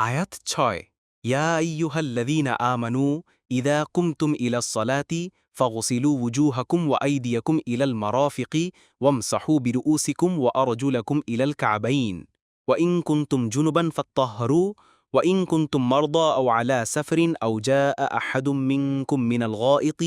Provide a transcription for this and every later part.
আয়াত ছয় ইয়া আইয়ুহাল্লাযীনা আমানু ইদা কুমতুম ইলাস সলাতি فاغسلوا وجوهكم وأيديكم إلى المرافق وامسحوا برؤوسكم وأرجلكم إلى الكعبين وإن كنتم جنبا فاطهروا وإن كنتم مرضى أو على سفر أو جاء أحد منكم من الغائط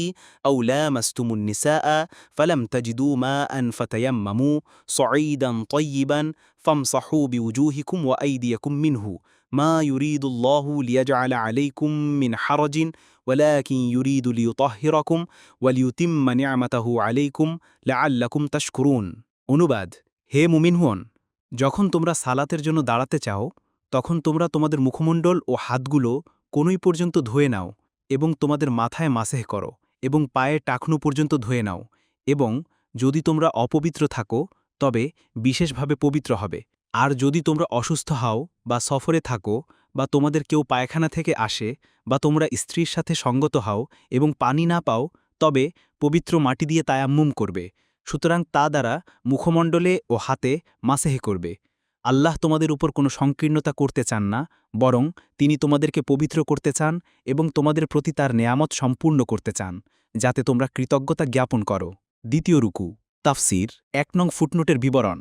أو لامستم النساء فلم تجدوا ماء فتيمموا صعيدا طيبا فامسحوا بوجوهكم وأيديكم منه ما يريد الله ليجعل عليكم من حرج ولكن يريد ليطهركم وليتم نعمته عليكم لعلكم تشكرون অনুবাদ হে মুমিনহুন যখন তোমরা সালাতের জন্য দাঁড়াতে চাও তখন তোমরা তোমাদের মুখমণ্ডল ও হাতগুলো কোনই পর্যন্ত ধুয়ে নাও এবং তোমাদের মাথায় মাসেহ করো এবং পায়ে টাকনু পর্যন্ত ধুয়ে নাও এবং যদি তোমরা অপবিত্র থাকো, তবে বিশেষভাবে পবিত্র হবে। আর যদি তোমরা অসুস্থ হও বা সফরে থাকো বা তোমাদের কেউ পায়খানা থেকে আসে বা তোমরা স্ত্রীর সাথে সঙ্গত হও এবং পানি না পাও, তবে পবিত্র মাটি দিয়ে তায়াম্মুম করবে। সুতরাং তা দ্বারা মুখমণ্ডলে ও হাতে মাসেহে করবে। আল্লাহ তোমাদের উপর কোনো সংকীর্ণতা করতে চান না, বরং তিনি তোমাদেরকে পবিত্র করতে চান এবং তোমাদের প্রতি তার নেয়ামত সম্পূর্ণ করতে চান, যাতে তোমরা কৃতজ্ঞতা জ্ঞাপন করো। দ্বিতীয় রুকু, তাফসির, এক নং ফুটনোটের বিবরণ।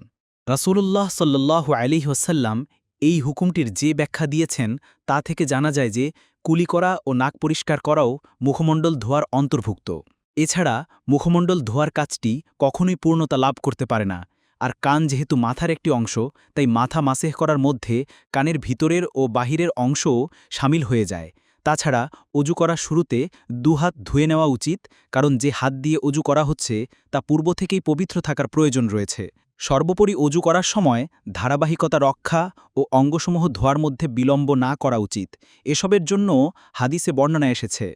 রাসূলুল্লাহ সাল্লাহ আলিহসাল্লাম এই হুকুমটির যে ব্যাখ্যা দিয়েছেন, তা থেকে জানা যায় যে কুলি করা ও নাক পরিষ্কার করাও মুখমণ্ডল ধোয়ার অন্তর্ভুক্ত। এছাড়া মুখমণ্ডল ধোয়ার কাজটি কখনোই পূর্ণতা লাভ করতে পারে না আর কান যেহেতু মাথার একটি অংশ, তাই মাথা মাসেহ করার মধ্যে কানের ভিতরের ও বাহিরের অংশও সামিল হয়ে যায়। তাছাড়া অজু করার শুরুতে দুহাত ধুয়ে নেওয়া উচিত, কারণ যে হাত দিয়ে অজু করা হচ্ছে, তা পূর্ব থেকেই পবিত্র থাকার প্রয়োজন রয়েছে। সর্বোপরি অজু করার সময় ধারাবাহিকতা রক্ষা ও অঙ্গসমূহ ধোয়ার মধ্যে বিলম্ব না করা উচিত। এসবের জন্য হাদিসে বর্ণনা এসেছে।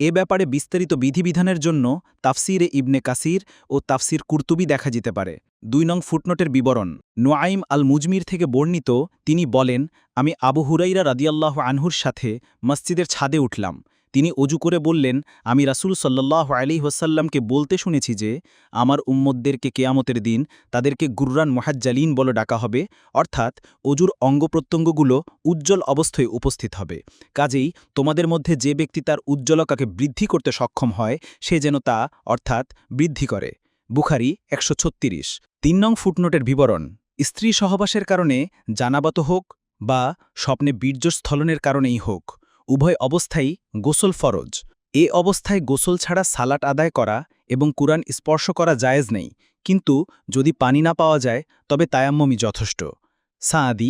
এ ব্যাপারে বিস্তারিত বিধিবিধানের জন্য তাফসিরে ইবনে কাসির ও তাফসির কুর্তুবি দেখা যেতে পারে। দুই নং ফুটনোটের বিবরণ। নোয়াইম আল মুজমির থেকে বর্ণিত তিনি বলেন, আমি আবু হুরাইরা রাদিয়াল্লাহ আনহুর সাথে মসজিদের ছাদে উঠলাম। তিনি অজু করে বললেন, আমি রাসুল সাল্লাহ আলি ওসাল্লামকে বলতে শুনেছি যে, আমার উম্মদদেরকে কেয়ামতের দিন তাদেরকে গুররান মহাজ্জালিন বলে ডাকা হবে, অর্থাৎ অজুর অঙ্গপ্রত্যঙ্গগুলো উজ্জ্বল অবস্থায় উপস্থিত হবে। কাজেই তোমাদের মধ্যে যে ব্যক্তি তার উজ্জ্বলকাকে বৃদ্ধি করতে সক্ষম হয়, সে যেন তা, অর্থাৎ, বৃদ্ধি করে। বুখারি একশো ছত্রিশ। তিন নং ফুটনোটের বিবরণ। স্ত্রী সহবাসের কারণে জানাবাত হোক বা স্বপ্নে বীর্যস্থলনের কারণেই হোক। উভয় অবস্থাই গোসল ফরজ। এ অবস্থায় গোসল ছাড়া সালাট আদায় করা এবং কুরআন স্পর্শ করা জায়েজ নেই, কিন্তু যদি পানি না পাওয়া যায়, তবে তায়াম্মমি যথেষ্ট। সাঁদি